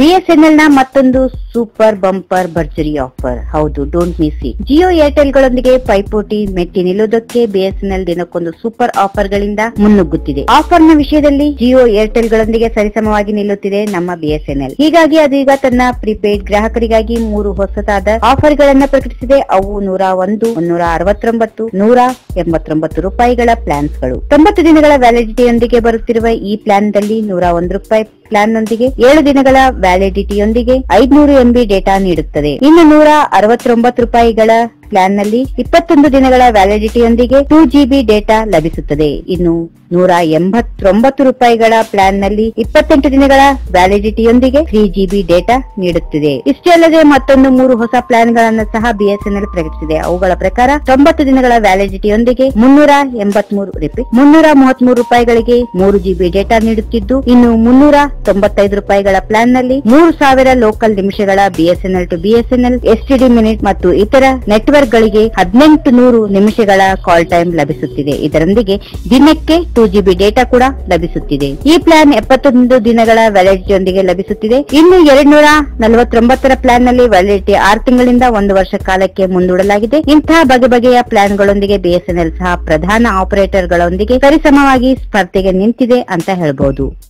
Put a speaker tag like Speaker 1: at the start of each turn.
Speaker 1: ಬಿಎಸ್ಎನ್ಎಲ್ನ ಮತ್ತೊಂದು super bumper ಭರ್ಜರಿ offer. ಹೌದು don't miss it Jio Airtel ಗಳೊಂದಿಗೆ ಪೈಪೋಟಿ ಮೆಟ್ಟಿ ನಿಲ್ಲುವುದಕ್ಕೆ ಬಿಎಸ್ಎನ್ಎಲ್ ದಿನಕ್ಕೊಂದು ಸೂಪರ್ ಆಫರ್ ಗಳಿಂದ ಮುನ್ನುಗ್ಗುತ್ತಿದೆ. ಆಫರ್ನ ವಿಷಯದಲ್ಲಿ ಜಿಯೋ ಏರ್ಟೆಲ್ ಗಳೊಂದಿಗೆ ಸರಿಸಮವಾಗಿ ನಿಲ್ಲುತ್ತಿದೆ ನಮ್ಮ ಬಿಎಸ್ಎನ್ಎಲ್ ಹೀಗಾಗಿ ಅದು ಈಗ ತನ್ನ ಪ್ರಿಪೇಡ್ ಗ್ರಾಹಕರಿಗಾಗಿ ಮೂರು ಹೊಸತಾದ ಆಫರ್ ಗಳನ್ನ ಪ್ರಕಟಿಸಿದೆ. ಅವು ನೂರ ಒಂದು, ನೂರ ಅರವತ್ತೊಂಬತ್ತು, ನೂರ ಎಂಬತ್ತೊಂಬತ್ತು ರೂಪಾಯಿಗಳ ಪ್ಲಾನ್ಸ್ಗಳು. ತೊಂಬತ್ತು ದಿನಗಳ ವ್ಯಾಲಿಡಿಟಿಯೊಂದಿಗೆ ಬರುತ್ತಿರುವ ಈ ಪ್ಲಾನ್ ದಲ್ಲಿ ನೂರ ಒಂದು ರೂಪಾಯಿ ಪ್ಲಾನ್ ನೊಂದಿಗೆ ಏಳು ದಿನಗಳ ವ್ಯಾಲಿಡಿಟಿಯೊಂದಿಗೆ ಐದ್ನೂರು ಎಂಬಿ ಡೇಟಾ ನೀಡುತ್ತದೆ. ಇನ್ನು ನೂರ ಅರವತ್ತೊಂಬತ್ತು ರೂಪಾಯಿಗಳ ಪ್ಲಾನ್ನಲ್ಲಿ ಇಪ್ಪತ್ತೊಂದು ದಿನಗಳ ವ್ಯಾಲಿಡಿಟಿಯೊಂದಿಗೆ ಟೂ ಜಿಬಿ ಡೇಟಾ ಲಭಿಸುತ್ತದೆ. ಇನ್ನು ನೂರ ಎಂಬತ್ತೊಂಬತ್ತು ರೂಪಾಯಿಗಳ ಪ್ಲಾನ್ನಲ್ಲಿ ಇಪ್ಪತ್ತೆಂಟು ದಿನಗಳ ವ್ಯಾಲಿಡಿಟಿಯೊಂದಿಗೆ ತ್ರೀ ಜಿಬಿ ಡೇಟಾ ನೀಡುತ್ತಿದೆ. ಇಷ್ಟೇ ಅಲ್ಲದೆ ಮತ್ತೊಂದು ಮೂರು ಹೊಸ ಪ್ಲಾನ್ಗಳನ್ನು ಸಹ ಬಿಎಸ್ಎನ್ಎಲ್ ಪ್ರಕಟಿಸಿದೆ. ಅವುಗಳ ಪ್ರಕಾರ ತೊಂಬತ್ತು ದಿನಗಳ ವ್ಯಾಲಿಡಿಟಿಯೊಂದಿಗೆ ಮುನ್ನೂರ ಎಂಬತ್ಮೂರು ರೂಪಾಯಿ ಮುನ್ನೂರ ಮೂವತ್ಮೂರು ರೂಪಾಯಿಗಳಿಗೆ ಮೂರು ಜಿಬಿ ಡೇಟಾ ನೀಡುತ್ತಿದ್ದು, ಇನ್ನು ಮುನ್ನೂರ ತೊಂಬತ್ತೈದು ರೂಪಾಯಿಗಳ ಪ್ಲಾನ್ನಲ್ಲಿ ಮೂರು ಸಾವಿರ ಲೋಕಲ್ ನಿಮಿಷಗಳ BSNL to BSNL STD minute ಮತ್ತು ಇತರ ನೆಟ್ವರ್ಕ್ ಗಳಿಗೆ ಹದಿನೆಂಟು ನೂರು ನಿಮಿಷಗಳ ಕಾಲ್ ಟೈಮ್ ಲಭಿಸುತ್ತಿದೆ. ಇದರೊಂದಿಗೆ ದಿನಕ್ಕೆ ಟೂ ಜಿಬಿ ಡೇಟಾ ಕೂಡ ಲಭಿಸುತ್ತಿದೆ. ಈ ಪ್ಲಾನ್ ಎಪ್ಪತ್ತೊಂದು ದಿನಗಳ ವ್ಯಾಲಿಡಿಟಿಯೊಂದಿಗೆ ಲಭಿಸುತ್ತಿದೆ. ಇನ್ನು ಎರಡ್ನೂರ ನಲವತ್ತೊಂಬತ್ತರ ಪ್ಲಾನ್ನಲ್ಲಿ ವ್ಯಾಲಿಡಿಟಿ ಆರು ತಿಂಗಳಿಂದ ಒಂದು ವರ್ಷ ಕಾಲಕ್ಕೆ ಮುಂದೂಡಲಾಗಿದೆ. ಇಂತಹ ಬಗೆ ಬಗೆಯ ಪ್ಲಾನ್ ಗಳೊಂದಿಗೆ ಬಿಎಸ್ಎನ್ಎಲ್ ಸಹ ಪ್ರಧಾನ ಆಪರೇಟರ್ ಗಳೊಂದಿಗೆ ಸರಿಸಮವಾಗಿ ಸ್ಪರ್ಧೆಗೆ ನಿಂತಿದೆ ಅಂತ ಹೇಳ್ಬಹುದು